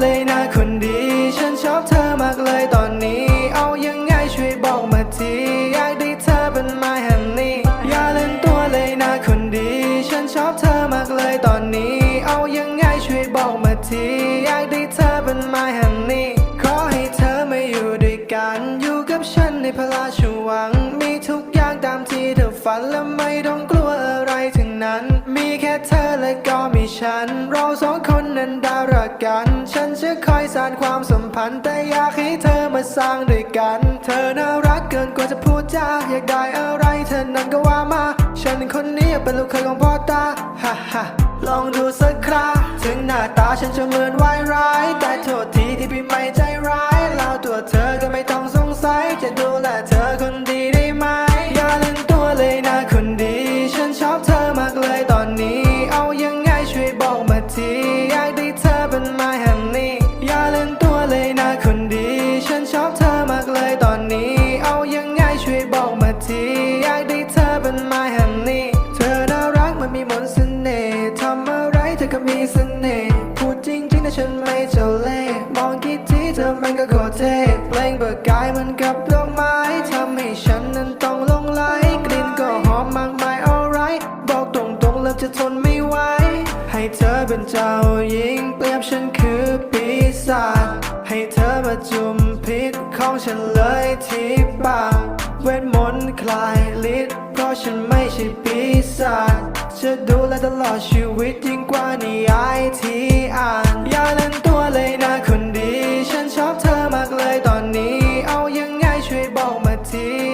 เลยนะคนดี ฉันชอบเธอมากเลยตอนนี้ เอายังไงช่วยบอกมาทีอยากได้เธอเป็น my honey อย่าเล่นตัวเลยนะคนดี ฉันชอบเธอมากเลยตอนนี้ เอายังไงช่วยบอกมาทีอยากได้เธอเป็น my honey ขอให้เธอมาอยู่ด้วยกัน อยู่กับฉันในพระราชวัง มีทุกอย่างตามที่เธอฝันและไม่ต้องกลัวอะไรทั้งนั้น มีแค่เธอและก็มีฉันเราสองั้นได้รักกัน ฉันจะคอยสานความสัมพันธ์ แต่อยากให้เธอมาสร้างด้วยกัน เธอน่ารักเกินกว่าจะพูดจาอยากได้อะไรเธอนั้นก็ว่ามา ฉันคนนี้เป็นลูกเคยของพ่อตาฮ่าฮ่าลองดูสักคราถึงหน้าตาฉันจะเหมือนวายร้าย แต่โทษทีที่พี่ไม่ใจร้าย น่ห์พูดจริงๆนะฉันไม่เจ้าเล่ห์มองกี่ทีเธอมันก็โคตรเท่เปล่งเบิกกายเหมันกับดอกไม้ทำให้ฉันนั้นต้องหลงไหลกลิ่นก็หอมมากมาย alright บอกตรงๆเริ่มจะทนไม่ไหวให้เธอเป็นเจ้าหญิงเปรียบฉันคือปีศาจให้เธอมาจุ่มพิษของฉันเลยที่ปากเวทมนต์คลายฤทธิ์เพราะฉันไม่ใช่ปีศาจจะดูแลตลอดชีวิตยิ่งกว่านิยาย ทีอ่าน อย่าเล่นตัวเลยนะคนดี ฉันชอบเธอมากเลยตอนนี้ เอายังไงช่วยบอกมาที